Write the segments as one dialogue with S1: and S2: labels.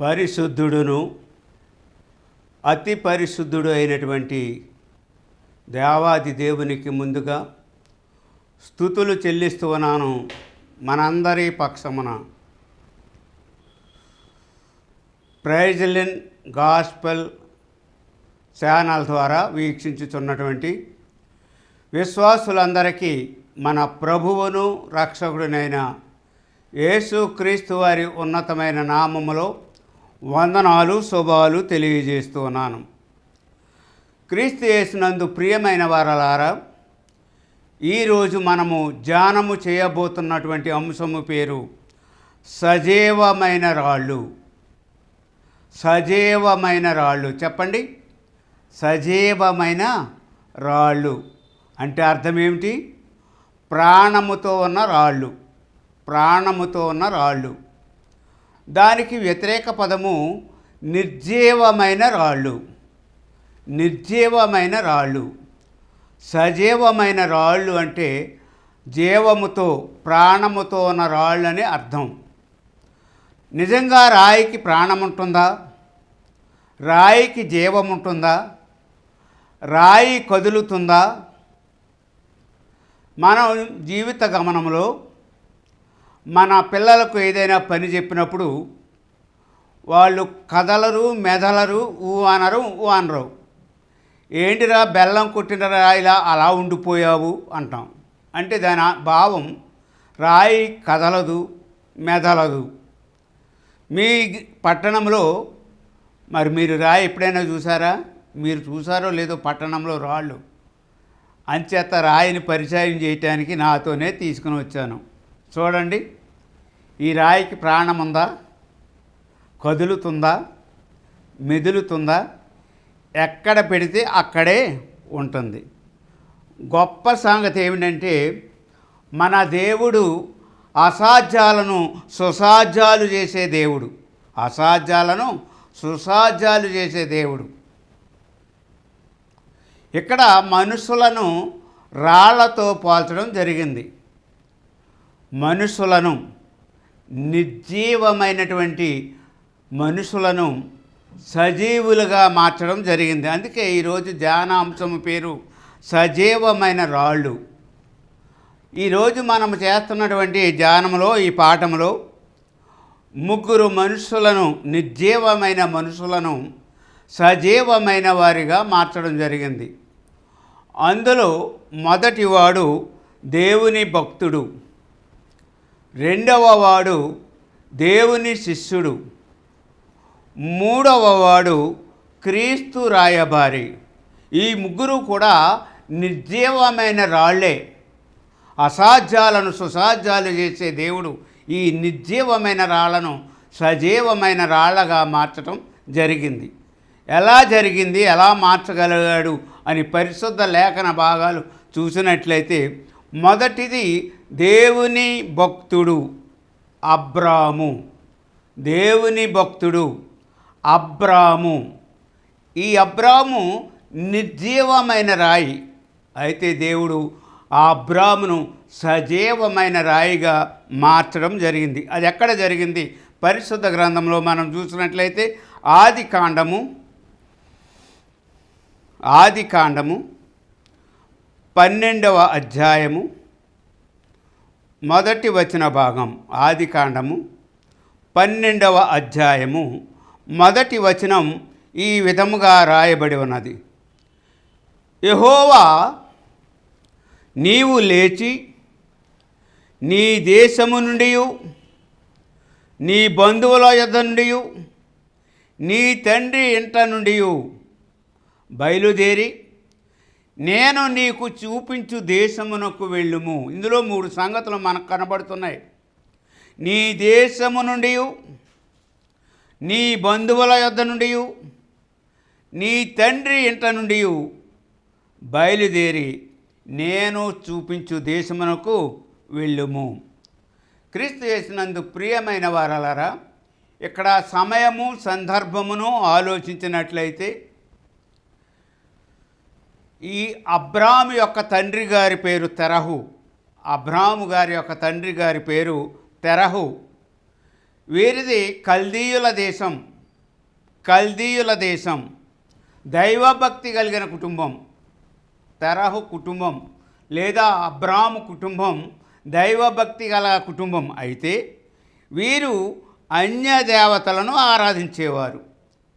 S1: పరిశుద్ధుడును అతి పరిశుద్ధుడు అయినటువంటి దేవాది దేవునికి ముందుగా స్థుతులు చెల్లిస్తూ ఉన్నాను మనందరి పక్షమున. ప్రైజ్లిన్ గాస్పెల్ ఛానల్ ద్వారా వీక్షించుతున్నటువంటి విశ్వాసులందరికీ మన ప్రభువును రక్షకుడినైన యేసుక్రీస్తు వారి ఉన్నతమైన నామములో వందనాలు శుభాలు తెలియజేస్తున్నాను. క్రీస్తు యేసునందు ప్రియమైన వారలారా ఈరోజు మనము ధ్యానము చేయబోతున్నటువంటి అంశము పేరు సజీవమైన రాళ్ళు. సజీవమైన రాళ్ళు. చెప్పండి. సజీవమైన రాళ్ళు. అంటే అర్థం ఏమిటి? ప్రాణముతో ఉన్న రాళ్ళు. ప్రాణముతో ఉన్న రాళ్ళు. దానికి వ్యతిరేక పదము నిర్జీవమైన రాళ్ళు. నిర్జీవమైన రాళ్ళు. సజీవమైన రాళ్ళు అంటే జీవముతో ప్రాణముతో ఉన్న రాళ్ళు అని అర్థం. నిజంగా రాయికి ప్రాణం ఉంటుందా రాయికి జీవం ఉంటుందా రాయి కదులుతుందా? మనం జీవిత గమనంలో మన పిల్లలకు ఏదైనా పని చెప్పినప్పుడు వాళ్ళు కదలరు మెదలరు ఊ అనరు ఊ అనరు. ఏంటిరా బెల్లం కొట్టిన రాయిలా అలా ఉండిపోయావు అంటాం. అంటే దాని భావం రాయి కదలదు మెదలదు. మీ పట్టణంలో మరి మీరు రాయి ఎప్పుడైనా చూసారా? మీరు చూసారో లేదో పట్టణంలో రాళ్ళు. అంచేత రాయిని పరిచయం చేయటానికి నాతోనే తీసుకుని వచ్చాను. చూడండి. ఈ రాయికి ప్రాణం ఉందా కదులుతుందా? మెదులుతుందా? ఎక్కడ పెడితే అక్కడే ఉంటుంది. గొప్ప సంగతి ఏమిటంటే మన దేవుడు అసాధ్యాలను సుసాధ్యాలు చేసే దేవుడు. అసాధ్యాలను సుసాధ్యాలు చేసే దేవుడు. ఇక్కడ మనుషులను రాళ్ళతో పోల్చడం జరిగింది. మనుషులను నిర్జీవమైనటువంటి మనుషులను సజీవులుగా మార్చడం జరిగింది. అందుకే ఈరోజు ధ్యానాంశం పేరు సజీవమైన రాళ్ళు. ఈరోజు మనం చేస్తున్నటువంటి ధ్యానంలో ఈ పాఠంలో ముగ్గురు మనుషులను నిర్జీవమైన మనుషులను సజీవమైన వారిగా మార్చడం జరిగింది. అందులో మొదటివాడు దేవుని భక్తుడు. రెండవ వాడు దేవుని శిష్యుడు. మూడవ వాడు క్రీస్తు రాయబారి. ఈ ముగ్గురు కూడా నిర్జీవమైన రాళ్ళే. అసాధ్యాలను సుసాధ్యాలు చేసే దేవుడు ఈ నిర్జీవమైన రాళ్ళను సజీవమైన రాళ్ళగా మార్చడం జరిగింది. ఎలా జరిగింది? ఎలా మార్చగలిగాడు? అని పరిశుద్ధ లేఖన భాగాలు చూసినట్లయితే మొదటిది దేవుని భక్తుడు అబ్రాము. దేవుని భక్తుడు అబ్రాము. ఈ అబ్రాము నిర్జీవమైన రాయి. అయితే దేవుడు ఆ అబ్రామును సజీవమైన రాయిగా మార్చడం జరిగింది. అది ఎక్కడ జరిగింది? పరిశుద్ధ గ్రంథంలో మనం చూసినట్లయితే ఆది కాండము ఆది కాండము పన్నెండవ అధ్యాయము మొదటి వచన భాగం ఆదికాండము పన్నెండవ అధ్యాయము మొదటి వచనం ఈ విధముగా రాయబడి ఉన్నది. యహోవా నీవు లేచి నీ దేశము నుండి నీ బంధువుల యుద్ధ నుండి నీ తండ్రి ఇంట నుండి బయలుదేరి నేను నీకు చూపించు దేశమునకు వెళ్ళుము. ఇందులో మూడు సంగతులు మనకు కనబడుతున్నాయి. నీ దేశము నుండి నీ బంధువుల యొద్ద నుండి నీ తండ్రి ఇంట నుండి బయలుదేరి నేను చూపించు దేశమునకు వెళ్ళుము. క్రీస్తు చేసినందు ప్రియమైన వారలరా ఇక్కడ సమయము సందర్భమును ఆలోచించినట్లయితే ఈ అబ్రాము యొక్క తండ్రి గారి పేరు తెరహు. అబ్రాము గారి యొక్క తండ్రి గారి పేరు తెరహు. వీరిది కల్దీయుల దేశం. కల్దీయుల దేశం. దైవభక్తి కలిగిన కుటుంబం. తెరహు కుటుంబం లేదా అబ్రాము కుటుంబం దైవభక్తి గల కుటుంబం అయితే వీరు అన్య దేవతలను ఆరాధించేవారు.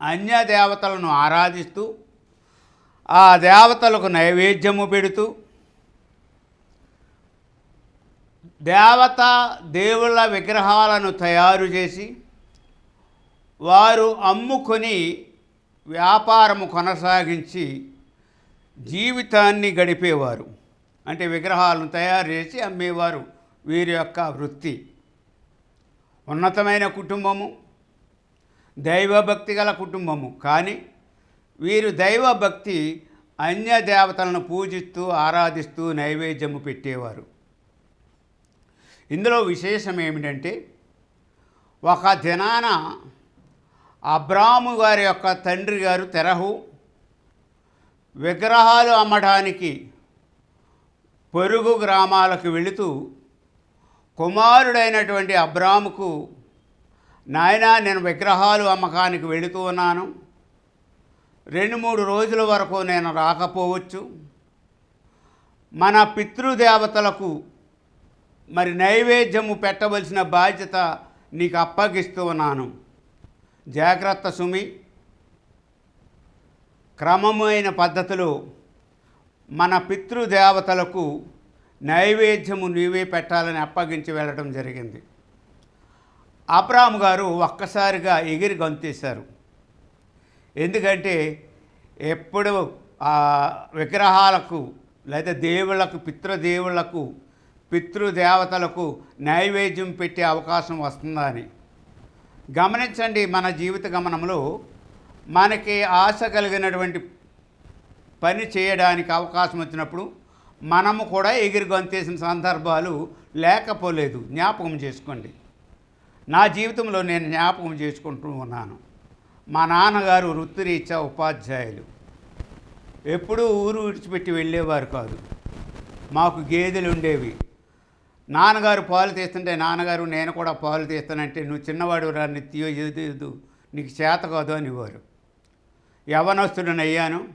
S1: అన్య దేవతలను ఆరాధిస్తూ ఆ దేవతలకు నైవేద్యము పెడుతూ దేవత దేవుళ్ళ విగ్రహాలను తయారు చేసి వారు అమ్ముకొని వ్యాపారము కొనసాగించి జీవితాన్ని గడిపేవారు. అంటే విగ్రహాలను తయారు చేసి అమ్మేవారు వీరి యొక్క వృత్తి. ఉన్నతమైన కుటుంబము దైవభక్తి గల కుటుంబము. కానీ వీరు దైవభక్తి అన్య దేవతలను పూజిస్తూ ఆరాధిస్తూ నైవేద్యము పెట్టేవారు. ఇందులో విశేషం ఏమిటంటే ఒక దినాన అబ్రాము గారి యొక్క తండ్రి గారు తెరహు విగ్రహాలు అమ్మడానికి పొరుగు గ్రామాలకు వెళుతూ కుమారుడైనటువంటి అబ్రాముకు నాయనా నేను విగ్రహాలు అమ్మకానికి వెళుతూ ఉన్నాను. రెండు మూడు రోజుల వరకు నేను రాకపోవచ్చు. మన పితృదేవతలకు మరి నైవేద్యము పెట్టవలసిన బాధ్యత నీకు అప్పగిస్తూ ఉన్నాను. జాగ్రత్త సుమి. క్రమమైన పద్ధతిలో మన పితృదేవతలకు నైవేద్యము నీవే పెట్టాలని అప్పగించి వెళ్ళడం జరిగింది. అబ్రామ్ గారు ఒక్కసారిగా ఎగిరి గంతేశారు. ఎందుకంటే ఎప్పుడు ఆ విగ్రహాలకు లేదా దేవుళ్ళకు పితృదేవుళ్ళకు పితృదేవతలకు నైవేద్యం పెట్టే అవకాశం వస్తుందా అని గమనించండి మన జీవిత గమనంలో మనకి ఆశ కలిగినటువంటి పని చేయడానికి అవకాశం వచ్చినప్పుడు మనము కూడా ఎగిరి గొంతేసిన సందర్భాలు లేకపోలేదు. జ్ఞాపకం చేసుకోండి. నా జీవితంలో నేను జ్ఞాపకం చేసుకుంటూ ఉన్నాను. మా నాన్నగారు వృత్తిరీత్యా ఉపాధ్యాయులు. ఎప్పుడూ ఊరు విడిచిపెట్టి వెళ్ళేవారు కాదు. మాకు గేదెలు ఉండేవి. నాన్నగారు పాలు తీస్తుంటే నాన్నగారు నేను కూడా పాలు తీస్తానంటే నువ్వు చిన్నవాడు రా నిత్యో ఎదు నీకు చేత కాదు అనేవారు. యవనస్తుడిని అయ్యాను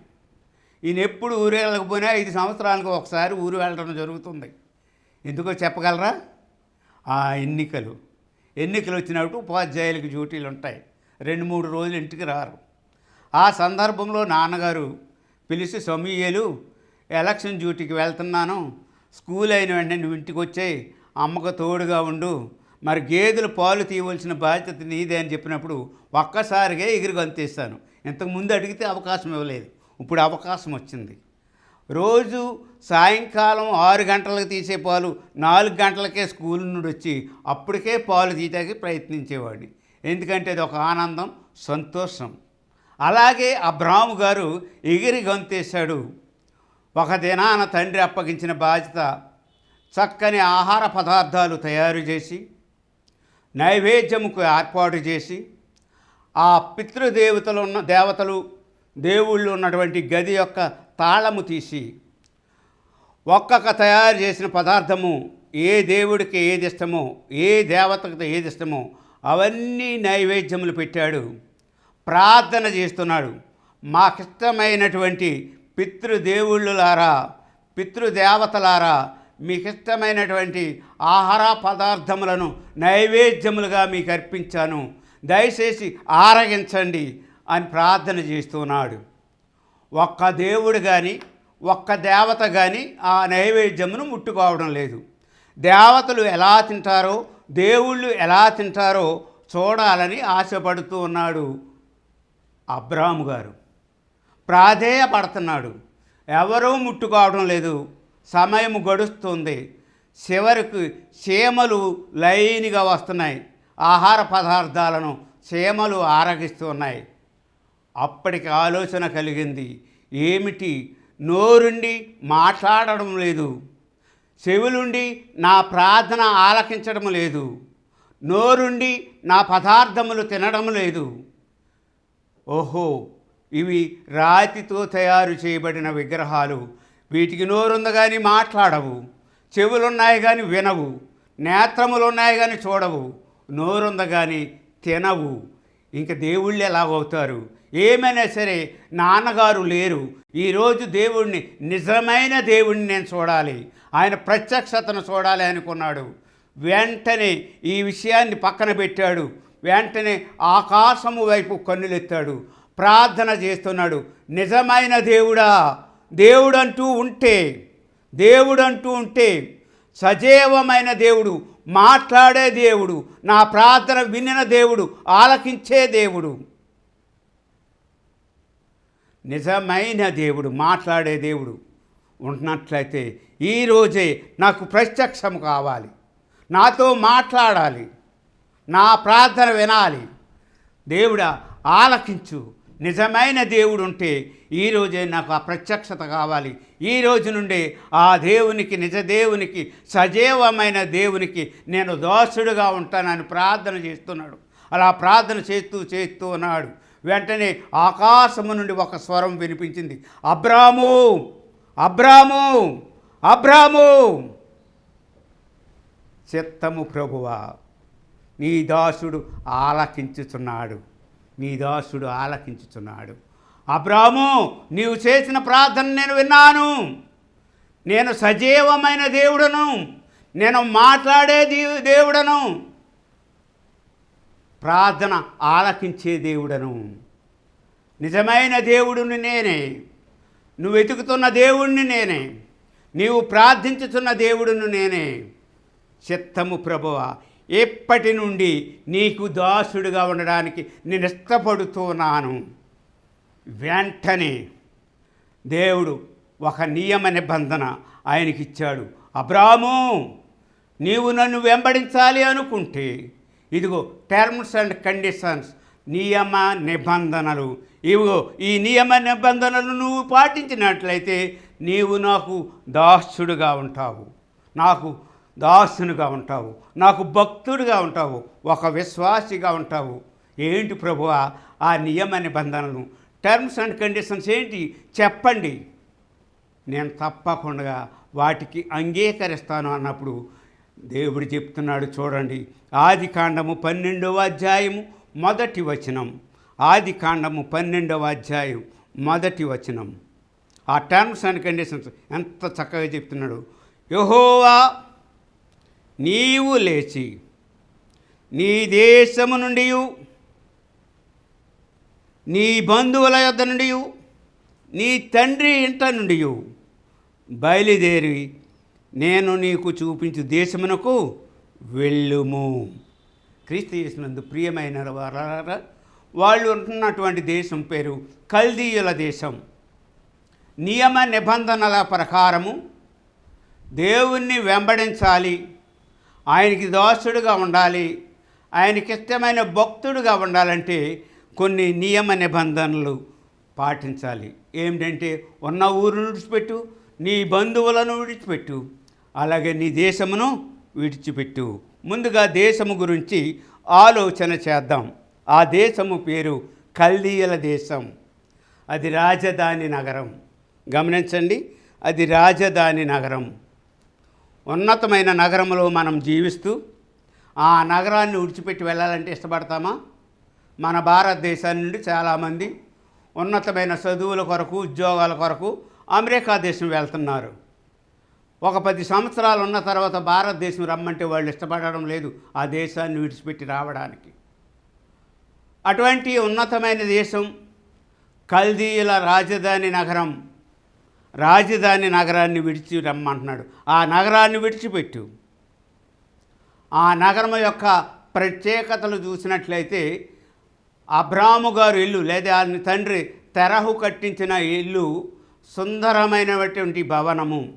S1: ఈయన ఎప్పుడు ఊరు వెళ్ళకపోయినా ఐదు సంవత్సరాలకు ఒకసారి ఊరు వెళ్ళడం జరుగుతుంది. ఎందుకో చెప్పగలరా? ఆ ఎన్నికలు. ఎన్నికలు వచ్చినప్పుడు ఉపాధ్యాయులకు డ్యూటీలు ఉంటాయి రెండు మూడు రోజులు ఇంటికి రారు. ఆ సందర్భంలో నాన్నగారు పిలిచి సమీయలు ఎలక్షన్ డ్యూటీకి వెళ్తున్నాను. స్కూల్ అయిన వెంటనే నువ్వు ఇంటికి వచ్చే అమ్మకు తోడుగా ఉండు. మరి గేదెలు పాలు తీయవలసిన బాధ్యత నీదే అని చెప్పినప్పుడు ఒక్కసారిగా ఎగిరి గంతేస్తాను ఇంతకు ముందు అడిగితే అవకాశం ఇవ్వలేదు. ఇప్పుడు అవకాశం వచ్చింది. రోజు సాయంకాలం ఆరు గంటలకు తీసే పాలు నాలుగు గంటలకే స్కూల్ నుండి వచ్చి అప్పటికే పాలు తీయటానికి ప్రయత్నించేవాడిని. ఎందుకంటే అది ఒక ఆనందం సంతోషం. అలాగే అబ్రాహ్ము గారు ఎగిరి గంతేశాడు. ఒక దినాన తండ్రి అప్పగించిన బాధ్యత చక్కని ఆహార పదార్థాలు తయారు చేసి నైవేద్యముకు ఏర్పాటు చేసి ఆ పితృదేవతలు ఉన్న దేవతలు దేవుళ్ళు ఉన్నటువంటి గది యొక్క తాళము తీసి ఒక్కొక్క తయారు చేసిన పదార్థము ఏ దేవుడికి ఏది ఇష్టమో ఏ దేవతకు ఏది ఇష్టమో అవన్నీ నైవేద్యములు పెట్టాడు. ప్రార్థన చేస్తున్నాడు. మాకిష్టమైనటువంటి పితృదేవుళ్ళులారా పితృదేవతలారా మీకు ఇష్టమైనటువంటి ఆహార పదార్థములను నైవేద్యములుగా మీకు అర్పించాను. దయచేసి ఆరగించండి అని ప్రార్థన చేస్తున్నాడు. ఒక్క దేవుడు కానీ ఒక్క దేవత కానీ ఆ నైవేద్యమును ముట్టుకోవడం లేదు. దేవతలు ఎలా తింటారో దేవుళ్ళు ఎలా తింటారో చూడాలని ఆశపడుతూ ఉన్నాడు అబ్రాము గారు. ప్రాధేయపడుతున్నాడు. ఎవరూ ముట్టుకోవడం లేదు. సమయం గడుస్తుంది. చివరికి చీమలు లైన్గా వస్తున్నాయి. ఆహార పదార్థాలను చీమలు ఆరగిస్తున్నాయి అప్పటికి ఆలోచన కలిగింది. ఏమిటి? నోరుండి మాట్లాడడం లేదు. చెవులుండి నా ప్రార్థన ఆలకించడం లేదు. నోరుండి నా పదార్థములు తినడం లేదు. ఓహో ఇవి రాతితో తయారు చేయబడిన విగ్రహాలు. వీటికి నోరుంది కానీ మాట్లాడవు. చెవులున్నాయి కానీ వినవు. నేత్రములు ఉన్నాయి కానీ చూడవు. నోరుంద కానీ తినవు. ఇంక దేవుళ్ళు ఎలాగవుతారు? ఏమైనా సరే నాన్నగారు లేరు. ఈరోజు దేవుణ్ణి నిజమైన దేవుణ్ణి నేను చూడాలి. ఆయన ప్రత్యక్షతను చూడాలి అనుకున్నాడు. వెంటనే ఈ విషయాన్ని పక్కన పెట్టాడు. వెంటనే ఆకాశము వైపు కన్నులెత్తాడు. ప్రార్థన చేస్తున్నాడు. నిజమైన దేవుడా దేవుడంటూ ఉంటే దేవుడంటూ ఉంటే సజీవమైన దేవుడు మాట్లాడే దేవుడు నా ప్రార్థన వినిన దేవుడు ఆలకించే దేవుడు. నిజమైన దేవుడు మాట్లాడే దేవుడు. ఉన్నట్లయితే ఈరోజే నాకు ప్రత్యక్షం కావాలి. నాతో మాట్లాడాలి. నా ప్రార్థన వినాలి. దేవుడా ఆలకించు. నిజమైన దేవుడు ఉంటే ఈరోజే నాకు ఆ ప్రత్యక్షత కావాలి. ఈ రోజు నుండే ఆ దేవునికి నిజ దేవునికి సజీవమైన దేవునికి నేను దోషుడుగా ఉంటానని ప్రార్థన చేస్తున్నాడు. అలా ప్రార్థన చేస్తూ చేస్తూ ఉన్నాడు. వెంటనే ఆకాశము నుండి ఒక స్వరం వినిపించింది. అబ్రాము! అబ్రాము అబ్రాము. చిత్తము ప్రభువా నీ దాసుడు ఆలకించుచున్నాడు. నీ దాసుడు ఆలకించుచున్నాడు. అబ్రాము నీవు చేసిన ప్రార్థన నేను విన్నాను. నేను సజీవమైన దేవుడను. నేను మాట్లాడే దేవుడను. ప్రార్థన ఆలకించే దేవుడను. నిజమైన దేవుడుని నేనే. నువ్వు వెతుకుతున్న దేవుణ్ణి నేనే. నీవు ప్రార్థించుతున్న దేవుడును నేనే. చిత్తము ప్రభువ ఎప్పటి నుండి నీకు దాసుడుగా ఉండడానికి నేను ఇష్టపడుతున్నాను వెంటనే దేవుడు ఒక నియమ నిబంధన ఆయనకిచ్చాడు అబ్రాము నీవు నన్ను వెంబడించాలి అనుకుంటే ఇదిగో టర్మ్స్ అండ్ కండిషన్స్ నియమ నిబంధనలు ఇవు ఈ నియమ నిబంధనలు నువ్వు పాటించినట్లయితే నీవు నాకు దాసుడుగా ఉంటావు. నాకు దాసునిగా ఉంటావు. నాకు భక్తుడిగా ఉంటావు. ఒక విశ్వాసిగా ఉంటావు. ఏంటి ప్రభువా ఆ నియమ నిబంధనలు? టర్మ్స్ అండ్ కండిషన్స్ ఏంటి? చెప్పండి. నేను తప్పకుండా వాటికి అంగీకరిస్తాను అన్నప్పుడు దేవుడు చెప్తున్నాడు చూడండి. ఆది కాండము పన్నెండవ అధ్యాయము మొదటి వచనం. ఆది కాండము పన్నెండవ అధ్యాయం మొదటి వచనం. ఆ టర్మ్స్ అండ్ కండిషన్స్ ఎంత చక్కగా చెప్తున్నాడు. యహోవా నీవు లేచి నీ దేశము నుండి నీ బంధువుల యొద్ద నుండి నీ తండ్రి ఇంట నుండి బయలుదేరి నేను నీకు చూపించు దేశమునకు వెళ్ళుము. క్రీస్తు చేసినందు ప్రియమైన వారారా వాళ్ళు ఉంటున్నటువంటి దేశం పేరు కల్దీయుల దేశం. నియమ నిబంధనల ప్రకారము దేవుణ్ణి వెంబడించాలి ఆయనకి దోషుడుగా ఉండాలి ఆయనకి ఇష్టమైన భక్తుడుగా ఉండాలంటే కొన్ని నియమ నిబంధనలు పాటించాలి. ఏమిటంటే ఉన్న ఊరును విడిచిపెట్టు నీ బంధువులను విడిచిపెట్టు అలాగే నీ దేశమును విడిచిపెట్టు. ముందుగా దేశము గురించి ఆలోచన చేద్దాం. ఆ దేశము పేరు కల్దీయుల దేశం. అది రాజధాని నగరం. గమనించండి అది రాజధాని నగరం. ఉన్నతమైన నగరంలో మనం జీవిస్తూ ఆ నగరాన్ని విడిచిపెట్టి వెళ్ళాలంటే ఇష్టపడతామా? మన భారతదేశం నుండి చాలామంది ఉన్నతమైన చదువుల కొరకు ఉద్యోగాల కొరకు అమెరికా దేశం వెళ్తున్నారు. ఒక పది సంవత్సరాలు ఉన్న తర్వాత భారతదేశం రమ్మంటే వాళ్ళు ఇష్టపడడం లేదు ఆ దేశాన్ని విడిచిపెట్టి రావడానికి. అటువంటి ఉన్నతమైన దేశం కల్దీయుల రాజధాని నగరం. రాజధాని నగరాన్ని విడిచి రమ్మంటున్నాడు. ఆ నగరాన్ని విడిచిపెట్టు. ఆ నగరం యొక్క ప్రత్యేకతలు చూసినట్లయితే అబ్రాము గారు ఇల్లు లేదా ఆయన తండ్రి తెరహు కట్టించిన ఇల్లు సుందరమైనటువంటి భవనము.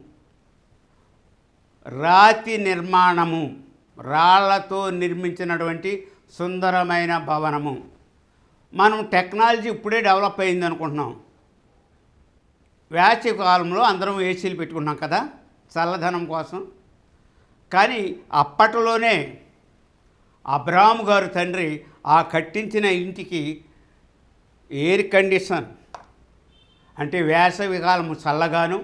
S1: రాతి నిర్మాణము రాళ్ళతో నిర్మించినటువంటి సుందరమైన భవనము. మనం టెక్నాలజీ ఇప్పుడే డెవలప్ అయింది అనుకుంటున్నాం. వేసవి కాలంలో అందరం ఏసీలు పెట్టుకున్నాం కదా చల్లదనం కోసం. కానీ అప్పట్లోనే అబ్రామ్ గారు తండ్రి ఆ కట్టించిన ఇంటికి ఎయిర్ కండిషన్ అంటే వేసవి కాలము చల్లగాను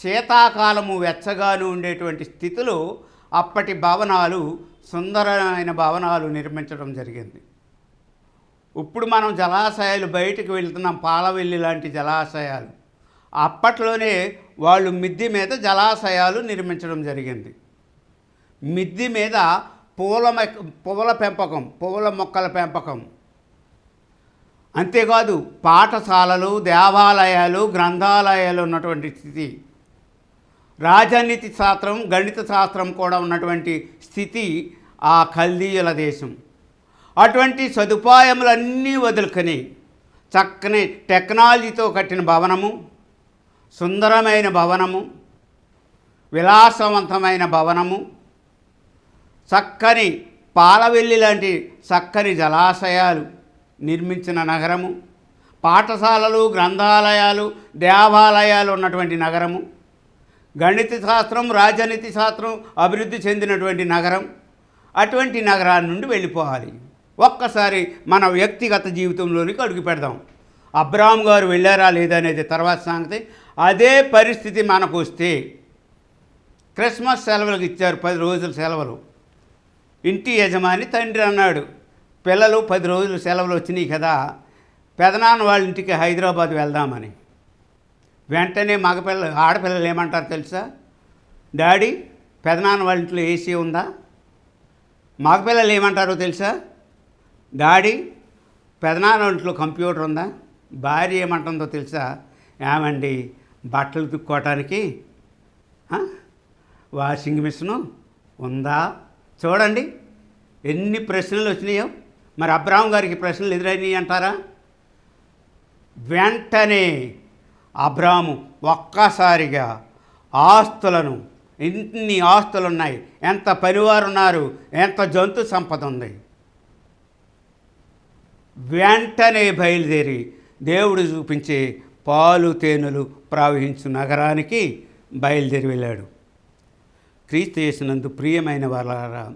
S1: శీతాకాలము వెచ్చగాను ఉండేటువంటి స్థితిలో అప్పటి భవనాలు సుందరమైన భవనాలు నిర్మించడం జరిగింది. ఇప్పుడు మనం జలాశయాలు బయటకు వెళ్తున్నాం పాలవెల్లి లాంటి జలాశయాలు. అప్పట్లోనే వాళ్ళు మిద్ది మీద జలాశయాలు నిర్మించడం జరిగింది. మిద్ది మీద పూల పువ్వుల పెంపకం పూల మొక్కల పెంపకం. అంతేకాదు పాఠశాలలు దేవాలయాలు గ్రంథాలయాలు ఉన్నటువంటి స్థితి. రాజనీతి శాస్త్రం గణిత శాస్త్రం కూడా ఉన్నటువంటి స్థితి ఆ కల్దీయుల దేశం. అటువంటి సదుపాయములన్నీ వదులుకొని చక్కని టెక్నాలజీతో కట్టిన భవనము సుందరమైన భవనము విలాసవంతమైన భవనము చక్కని పాలవెల్లి లాంటి చక్కని జలాశయాలు నిర్మించిన నగరము పాఠశాలలు గ్రంథాలయాలు దేవాలయాలు ఉన్నటువంటి నగరము గణిత శాస్త్రం రాజనీతి శాస్త్రం అభివృద్ధి చెందినటువంటి నగరం. అటువంటి నగరాన్ని నుండి వెళ్ళిపోవాలి. ఒక్కసారి మన వ్యక్తిగత జీవితంలోనికి అడుగు పెడదాం. అబ్రాహం గారు వెళ్ళారా లేదా అనేది తర్వాత సంగతి. అదే పరిస్థితి మనకు వస్తే క్రిస్మస్ సెలవులకు ఇచ్చారు పది రోజుల సెలవులు. ఇంటి యజమాని తండ్రి అన్నాడు పిల్లలు పది రోజులు సెలవులు వచ్చినాయి కదా పెదనాన్న వాళ్ళ ఇంటికి హైదరాబాద్ వెళ్దామని. వెంటనే మగపిల్ల ఆడపిల్లలు ఏమంటారు తెలుసా? డాడీ పెదనాన్న వాళ్ళ ఇంట్లో ఏసీ ఉందా? మగపిల్లలు ఏమంటారో తెలుసా? డాడీ పెదనాన్న ఒంట్లో కంప్యూటర్ ఉందా? భార్య ఏమంటుందో తెలుసా? ఏమండి బట్టలు తుక్కోవటానికి వాషింగ్ మిషను ఉందా? చూడండి ఎన్ని ప్రశ్నలు వచ్చినాయో. మరి అబ్రాహం గారికి ప్రశ్నలు ఎదురైనాయి అంటారా? వెంటనే అబ్రాము ఒక్కసారిగా ఆస్తులను ఎన్ని ఆస్తులు ఉన్నాయి ఎంత పనివారు ఉన్నారు ఎంత జంతు సంపద ఉంది. వెంటనే బయలుదేరి దేవుడు చూపించే పాలు తేనెలు ప్రవహించు నగరానికి బయలుదేరి వెళ్ళాడు. క్రీస్తు చేసినందు ప్రియమైన వాళ్ళారా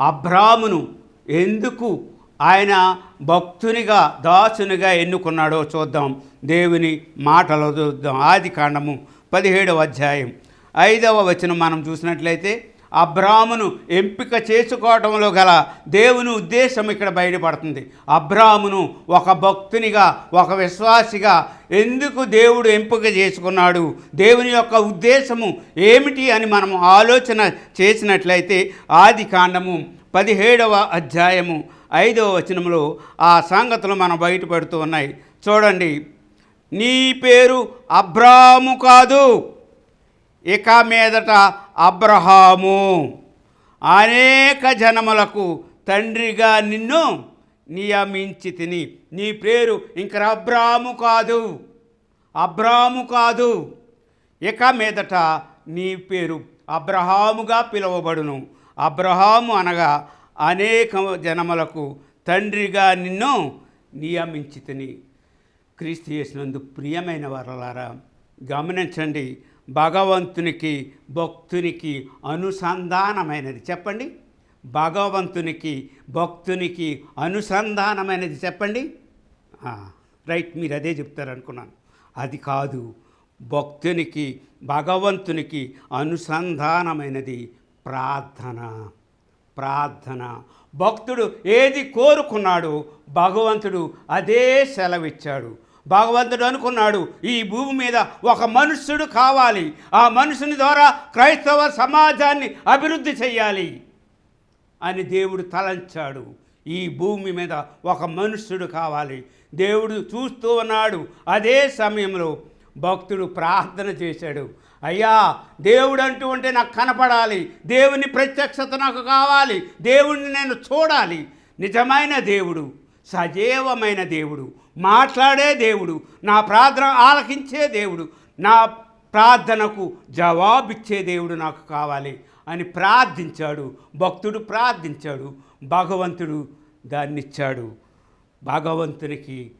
S1: అబ్రామును ఎందుకు ఆయన భక్తునిగా దాసునిగా ఎన్నుకున్నాడో చూద్దాం. దేవుని మాటలో చూద్దాం. ఆది కాండము పదిహేడవ అధ్యాయం. ఐదవ వచనం మనం చూసినట్లయితే అబ్రామును ఎంపిక చేసుకోవటంలో గల దేవుని ఉద్దేశం ఇక్కడ బయటపడుతుంది. అబ్రామును ఒక భక్తునిగా ఒక విశ్వాసిగా ఎందుకు దేవుడు ఎంపిక చేసుకున్నాడు? దేవుని యొక్క ఉద్దేశము ఏమిటి అని మనం ఆలోచన చేసినట్లయితే ఆది కాండము పదిహేడవ అధ్యాయము ఐదవ వచనంలో ఆ సంగతులు మనం బయటపడుతూ ఉన్నాయి. చూడండి. నీ పేరు అబ్రాము కాదు. ఇక మీదట అబ్రహాము. అనేక జనములకు తండ్రిగా నిన్ను నియమించి తిని. నీ పేరు ఇంక అబ్రాము కాదు. అబ్రాము కాదు. ఇక మీదట నీ పేరు అబ్రహాముగా పిలువబడును. అబ్రహాము అనగా అనేక జనములకు తండ్రిగా నిన్ను నియమించి తిని. క్రీస్తు చేసినందు ప్రియమైన వరలారా గమనించండి భగవంతునికి భక్తునికి అనుసంధానమైనది. చెప్పండి. భగవంతునికి భక్తునికి అనుసంధానమైనది చెప్పండి. రైట్ మీరు అదే చెప్తారనుకున్నాను. అది కాదు. భక్తునికి భగవంతునికి అనుసంధానమైనది ప్రార్థన. ప్రార్థన. భక్తుడు ఏది కోరుకున్నాడో భగవంతుడు అదే సెలవిచ్చాడు. భగవంతుడు అనుకున్నాడు ఈ భూమి మీద ఒక మనుష్యుడు కావాలి. ఆ మనుషుని ద్వారా క్రైస్తవ సమాజాన్ని అభివృద్ధి చెయ్యాలి అని దేవుడు తలంచాడు. ఈ భూమి మీద ఒక మనుష్యుడు కావాలి. దేవుడు చూస్తూ ఉన్నాడు. అదే సమయంలో భక్తుడు ప్రార్థన చేశాడు. అయ్యా దేవుడు అంటూ ఉంటే నాకు కనపడాలి. దేవుని ప్రత్యక్షత నాకు కావాలి. దేవుణ్ణి నేను చూడాలి. నిజమైన దేవుడు సజీవమైన దేవుడు మాట్లాడే దేవుడు నా ప్రార్థన ఆలకించే దేవుడు నా ప్రార్థనకు జవాబిచ్చే దేవుడు నాకు కావాలి అని ప్రార్థించాడు. భక్తుడు ప్రార్థించాడు. భగవంతుడు దాన్నిచ్చాడు. భగవంతునికి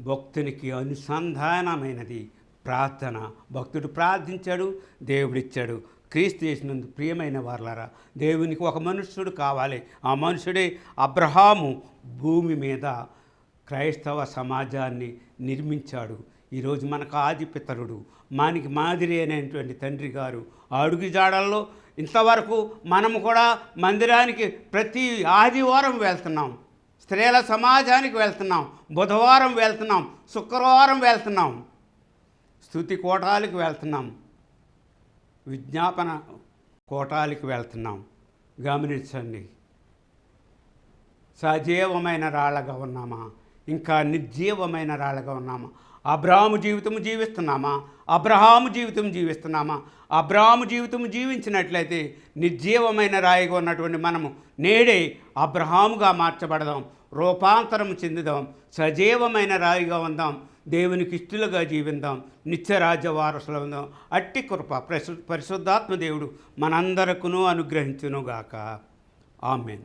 S1: భక్తునికి అనుసంధానమైనది ప్రార్థన. భక్తుడు ప్రార్థించాడు దేవుడిచ్చాడు. క్రీస్తు చేసినందు ప్రియమైన వారలారా దేవునికి ఒక మనుష్యుడు కావాలి. ఆ మనుషుడే అబ్రహాము భూమి మీద క్రైస్తవ సమాజాన్ని నిర్మించాడు. ఈరోజు మనకు ఆదిపితరుడు మానికి మాదిరి అనేటువంటి తండ్రి గారు. అడుగుజాడల్లో అడుగు జాడల్లో ఇంతవరకు మనము కూడా మందిరానికి ప్రతి ఆదివారం వెళ్తున్నాం. స్త్రీల సమాజానికి వెళ్తున్నాం. బుధవారం వెళ్తున్నాం. శుక్రవారం వెళ్తున్నాం. స్థుతి కోటాలకు వెళ్తున్నాం. విజ్ఞాపన కోటాలకు వెళ్తున్నాం. గమనించండి. సజీవమైన రాళ్ళగా ఉన్నామా? ఇంకా నిర్జీవమైన రాళ్ళగా ఉన్నామా? అబ్రహాము జీవితం జీవిస్తున్నామా? అబ్రహాము జీవితం జీవిస్తున్నామా? అబ్రహాము జీవితం జీవించినట్లయితే నిర్జీవమైన రాయిగా ఉన్నటువంటి మనము నేడే అబ్రహాముగా మార్చబడదాం రూపాంతరం చెందుదాం సజీవమైన రాయిగా ఉందాం దేవునికి ఇష్టలుగా జీవిద్దాం నిత్యరాజ్య వారసులు ఉందాం. అట్టి కృప పరిశు పరిశుద్ధాత్మ దేవుడు మనందరకును అనుగ్రహించునుగాక. ఆమెన్.